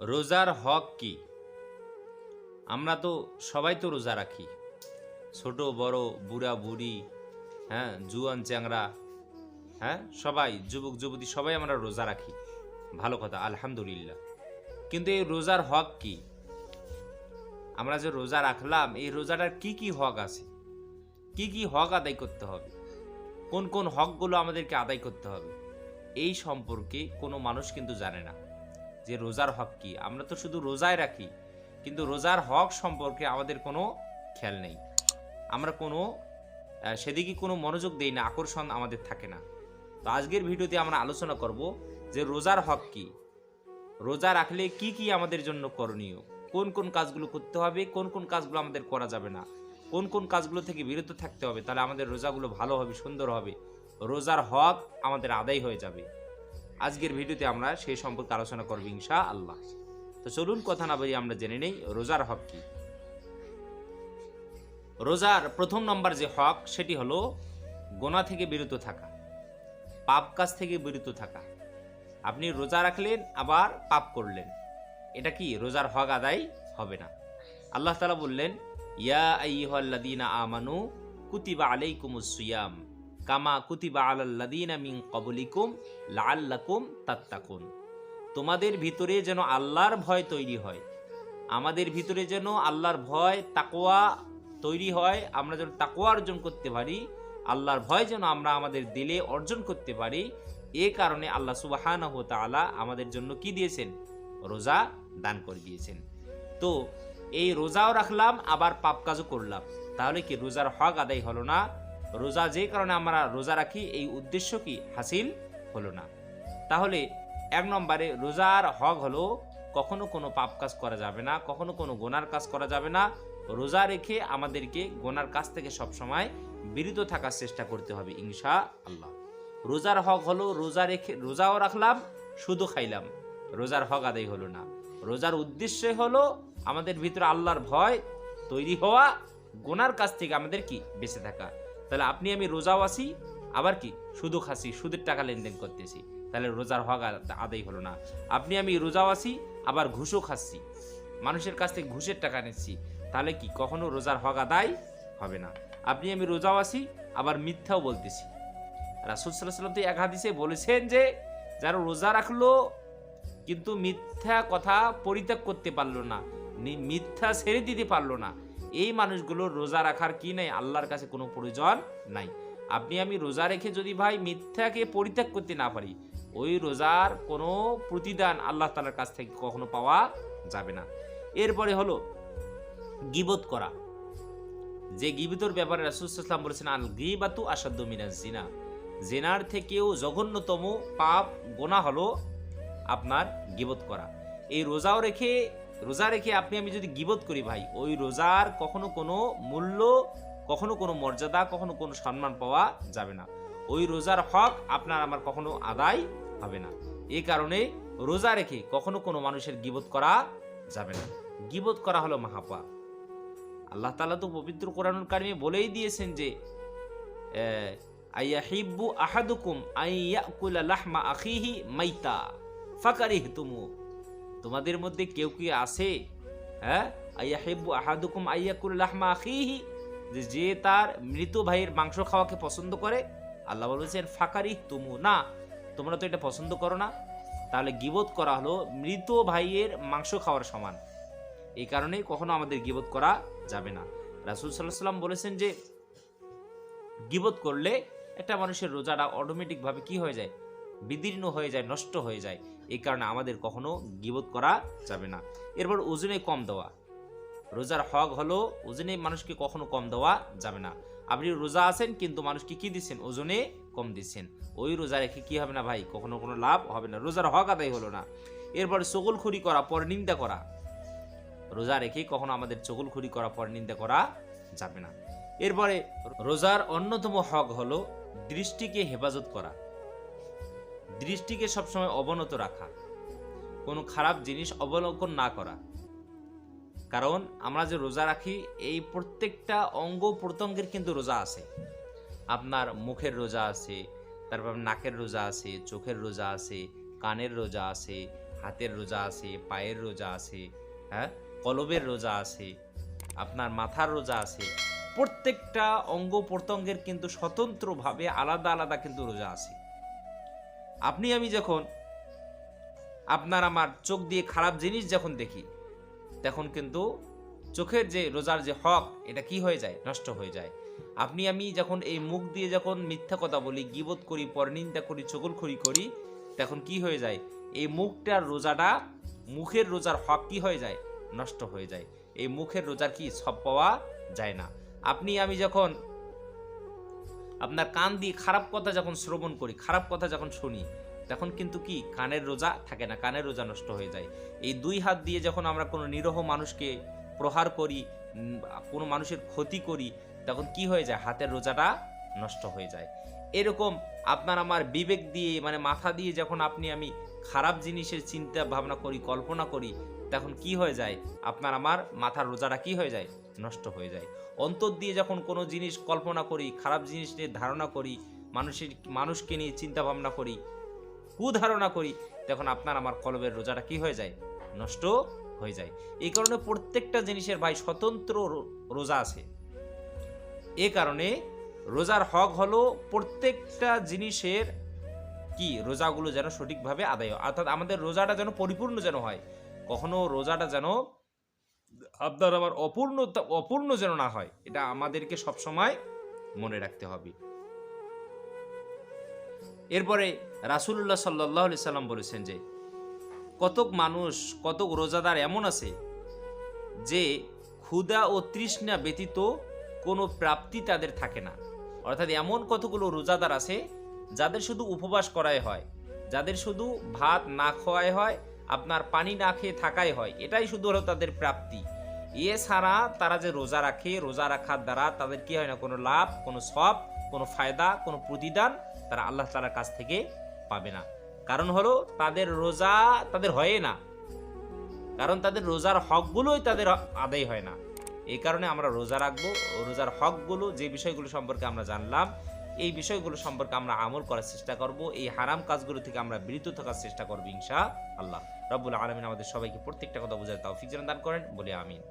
রোজার হক কি? আমরা তো সবাই তো রোজা রাখি। ছোট, বড়, বুড়া, বুড়ি হ্যাঁ জুয়ান চ্যাংরা হ্যাঁ সবাই, যুবক, যুবতী, সবাই আমরা রোজা রাখি। ভালো কথা, আলহামদুলিল্লাহ। কিন্তু এই রোজার হক কি? আমরা যে রোজা রাখলাম, এই রোজাটার কি কি হক আছে? কি কি হক আদায় করতে হবে? কোন কোন হকগুলো আমাদেরকে আদায় করতে হবে? এই সম্পর্কে কোনো মানুষ কিন্তু জানে না। যে রোজার হক কি? আমরা তো শুধু রোজায় রাখি, কিন্তু রোজার হক সম্পর্কে আমাদের কোনো খেয়াল নেই। আমরা কোনো সেদিকে কোনো মনোযোগ দেই না, আকর্ষণ আমাদের থাকে না। তো আজকের ভিডিওতে আমরা আলোচনা করব যে রোজার হক কি? রোজা রাখলে কি কি আমাদের জন্য করণীয়? কোন কোন কাজগুলো করতে হবে, কোন কোন কাজগুলো আমাদের করা যাবে না? কোন কোন কাজগুলো থেকে বিরত থাকতে হবে, তাহলে আমাদের রোজাগুলো ভালো হবে, সুন্দর হবে। রোজার হক আমাদের আদায় হয়ে যাবে। আজকের ভিডিওতে আমরা সেই সম্পর্কে আলোচনা করব ইনশা আল্লাহ তো চলুন, কথা না বলি আমরা জেনে নেই, রোজার হক কি? রোজার প্রথম নম্বর যে হক, সেটি হলো গোনা থেকে বিরত থাকা, পাপ কাজ থেকে বিরত থাকা। আপনি রোজা রাখলেন, আবার পাপ করলেন। এটা কি রোজার হক আদায় হবে না? আল্লাহ তালা বললেন, ইয়া আইয়ুহাল্লাযীনা আমানু, কুতিবা আলাইকুমুস সিয়াম। কামা কুতিবা আলাল্লাযীনা মিন ক্বাবলিকুম লাআল্লাকুম তাত্তাকুন। তোমাদের ভিতরে যেন আল্লাহর ভয় তৈরি হয়। আমাদের ভিতরে যেন আল্লাহর ভয়, তাকওয়া তৈরি হয়। আমরা যেন তাকোয়া অর্জন করতে পারি। আল্লাহর ভয় যেন আমরা আমাদের দিলে অর্জন করতে পারি। এ কারণে আল্লাহ সুবাহানহ তাআলা আমাদের জন্য কি দিয়েছেন? রোজা দান করে দিয়েছেন। তো এই রোজাও রাখলাম, আবার পাপ কাজও করলাম। তাহলে কি রোজার হক আদায় হলো না? রোজা, যে কারণে আমরা রোজা রাখি, এই উদ্দেশ্য কি হাসিল হলো না। তাহলে এক নম্বরে রোজার হক হলো কখনো কোনো পাপ কাজ করা যাবে না, কখনো কোনো গোনার কাজ করা যাবে না। রোজা রেখে আমাদেরকে গোনার কাজ থেকে সবসময় বিরত থাকার চেষ্টা করতে হবে ইনশা আল্লাহ রোজার হক হলো রোজা রেখে, রোজাও রাখলাম, শুধু খাইলাম। রোজার হক আদায় হলো না। রোজার উদ্দেশ্য হলো আমাদের ভিতরে আল্লাহর ভয় তৈরি হওয়া, গোনার কাছ থেকে আমাদের কি বেঁচে থাকা। তাহলে আপনি আমি রোজাও আসি আবার কি? শুধু খাসি সুদের টাকা লেনদেন করতেছি। তাহলে রোজার হক আদায় হলো না। আপনি আমি রোজাও আসি আবার ঘুষও খাচ্ছি। মানুষের কাছ থেকে ঘুষের টাকা নিচ্ছি। তাহলে কি? কখনো রোজার হক আদায় হবে না। আপনি আমি রোজাও আসি আবার মিথ্যাও বলতেছি। রাসুল সাল্লাহ সাল্লাম তো এক হাদিসে বলেছেন যে, যারা রোজা রাখল, কিন্তু মিথ্যা কথা পরিত্যাগ করতে পারল না মিথ্যা ছেড়ে দিতে পারল না এই মানুষগুলো রোজা রাখার কি নাই? আল্লাহর কাছে কোনো প্রয়োজন নাই। আপনি আমি রোজা রেখে যদি ভাই মিথ্যাকে পরিত্যাগ করতে না পারি, ওই রোজার কোনো প্রতিদান আল্লাহ তালার কাছ থেকে কখনো পাওয়া যাবে না। এরপরে হলো গিবত করা। যে গিবতর ব্যাপারে রাসুলাম বলেছেন আল গিবাতু আসাদ্দ মিনাজ জিনা। জেনার থেকেও জঘন্যতম পাপ গোনা হলো আপনার গিবত করা। এই রোজাও রেখে রোজা রেখে আপনি, আমি যদি গিবত করি ভাই, ওই রোজার কখনো কোনো মূল্য, কখনো কোনো মর্যাদা, কখনো কোনো সম্মান পাওয়া যাবে না। ওই রোজার হক আপনার আমার কখনো আদায় হবে না। এই কারণে রোজা রেখে কখনো কোনো মানুষের গিবত করা যাবে না। গিবত করা হলো মাহাপা। আল্লাহ তাআলা তো পবিত্র কোরআনুল কারিমে বলেই দিয়েছেন যে আইয়াহিব্বু আহাদুকুম আইয়াকুলা লাহমা আখিহি মাইতা, ফাকারিহতুমু। তোমাদের মধ্যে কেউ কি আছে? হ্যাঁ? আইয়াহিব্বু আহাদুকুম আইয়াকুল লাহমা আখিহি। যে যে তার মৃত ভাইয়ের মাংস খাওয়াকে পছন্দ করে, আল্লাহ বলেছেন ফাকারি তুমু, না, তোমরা তো এটা পছন্দ করো না। তাহলে গিবত করা হলো মৃত ভাইয়ের মাংস খাওয়ার সমান। এই কারণে কখনো আমাদের গিবত করা যাবে না। রাসুল সাল্লাহ সাল্লাম বলেছেন যে, গিবত করলে একটা মানুষের রোজাটা অটোমেটিকভাবে কি হয়ে যায়? বিদীর্ণ হয়ে যায়, নষ্ট হয়ে যায়। এই কারণে আমাদের কখনো গিবত করা যাবে না। এরপর ওজনে কম দেওয়া। রোজার হক হলো ওজনে মানুষকে কখনো কম দেওয়া যাবে না। আপনি রোজা আছেন, কিন্তু মানুষকে কি দিচ্ছেন? ওজনে কম দিচ্ছেন। ওই রোজা রেখে কি হবে না ভাই? কখনো কোনো লাভ হবে না। রোজার হক আদায় হলো না। এরপর চগলখুরি করা, পর নিন্দা করা। রোজা রেখে কখনো আমাদের চকুল চগলখুরি করা, পর নিন্দা করা যাবে না। এরপরে রোজার অন্যতম হক হলো দৃষ্টিকে হেফাজত করা। দৃষ্টিকে সবসময় অবনত রাখা। কোনো খারাপ জিনিস অবলোকন না করা। কারণ আমরা যে রোজা রাখি, এই প্রত্যেকটা অঙ্গ প্রত্যঙ্গের কিন্তু রোজা আছে। আপনার মুখের রোজা আছে, তারপর নাকের রোজা আছে, চোখের রোজা আছে, কানের রোজা আছে, হাতের রোজা আছে, পায়ের রোজা আছে হ্যাঁ? কলবের রোজা আছে, আপনার মাথার রোজা আছে। প্রত্যেকটা অঙ্গ প্রত্যঙ্গের কিন্তু স্বতন্ত্রভাবে আলাদা আলাদা কিন্তু রোজা আছে। আপনি, আমি যখন আপনার আমার চোখ দিয়ে খারাপ জিনিস যখন দেখি, তখন কিন্তু চোখের যে রোজার যে হক, এটা কি হয়ে যায়? নষ্ট হয়ে যায়। আপনি, আমি যখন এই মুখ দিয়ে যখন মিথ্যা কথা বলি গিবোধ করি, পরনিন্দা করি, চগলখড়ি করি, তখন কি হয়ে যায়? এই মুখটার রোজাটা, মুখের রোজার হক কি হয়ে যায়? নষ্ট হয়ে যায়। এই মুখের রোজার কি সব পাওয়া যায় না। আপনি, আমি যখন আপনার কান দিয়ে খারাপ কথা যখন শ্রবণ করি, খারাপ কথা যখন শুনি, তখন কিন্তু কি, কানের রোজা থাকে না, কানের রোজা নষ্ট হয়ে যায়। এই দুই হাত দিয়ে যখন আমরা কোনো নিরহ মানুষকে প্রহার করি কোনো মানুষের ক্ষতি করি, তখন কি হয়ে যায়? হাতের রোজাটা নষ্ট হয়ে যায়। এরকম আপনার আমার বিবেক দিয়ে মানে মাথা দিয়ে যখন আপনি আমি খারাপ জিনিসের চিন্তা ভাবনা করি, কল্পনা করি, তখন কি হয়ে যায়? আপনার আমার মাথার রোজাটা কি হয়ে যায়? নষ্ট হয়ে যায়। অন্তর দিয়ে যখন কোনো জিনিস কল্পনা করি, খারাপ জিনিস নিয়ে ধারণা করি, মানুষের, মানুষকে নিয়ে চিন্তা ভাবনা করি, কুধারণা করি, তখন আপনার আমার কলবের রোজাটা কি হয়ে যায়? নষ্ট হয়ে যায়। এই কারণে প্রত্যেকটা জিনিসের ভাই স্বতন্ত্র রোজা আছে। এ কারণে রোজার হক হলো প্রত্যেকটা জিনিসের কি? রোজাগুলো যেন সঠিকভাবে আদায় হয়। অর্থাৎ আমাদের রোজাটা যেন পরিপূর্ণ যেন হয়। কখনো রোজাটা যেন আপনার আমার অপূর্ণ অপূর্ণ যেন না হয়, এটা আমাদেরকে সবসময় মনে রাখতে হবে। এরপরে রাসুল্লাহ সাল্লাহ সাল্লাম বলেছেন যে, কতক মানুষ, কতক রোজাদার এমন আছে যে, ক্ষুধা ও তৃষ্ণা ব্যতীত কোনো প্রাপ্তি তাদের থাকে না। অর্থাৎ এমন কতগুলো রোজাদার আছে যাদের শুধু উপবাস করাই হয়, যাদের শুধু ভাত না খাওয়াই হয় আপনার পানি না খেয়ে থাকাই হয়, এটাই শুধু হলো তাদের প্রাপ্তি। এছাড়া তারা যে রোজা রাখে, রোজা রাখার দ্বারা তাদের কি হয় না, কোনো লাভ, কোনো সব কোনো ফায়দা, কোনো প্রতিদান তারা আল্লাহ তালার কাছ থেকে পাবে না। কারণ হলো তাদের রোজা তাদের হয় না। কারণ তাদের রোজার হকগুলোই তাদের আদায় হয় না। এই কারণে আমরা রোজা রাখব। রোজার হকগুলো, যে বিষয়গুলো সম্পর্কে আমরা জানলাম এই বিষয়গুলো সম্পর্কে আমরা আমল করার চেষ্টা করব। এই হারাম কাজগুলো থেকে আমরা বিরত থাকার চেষ্টা করব ইনশা আল্লাহ। রব্বুল আলমিন আমাদের সবাইকে প্রত্যেকটা কথা বোঝার তাও ফিজরান দান করেন। বলে আমিন।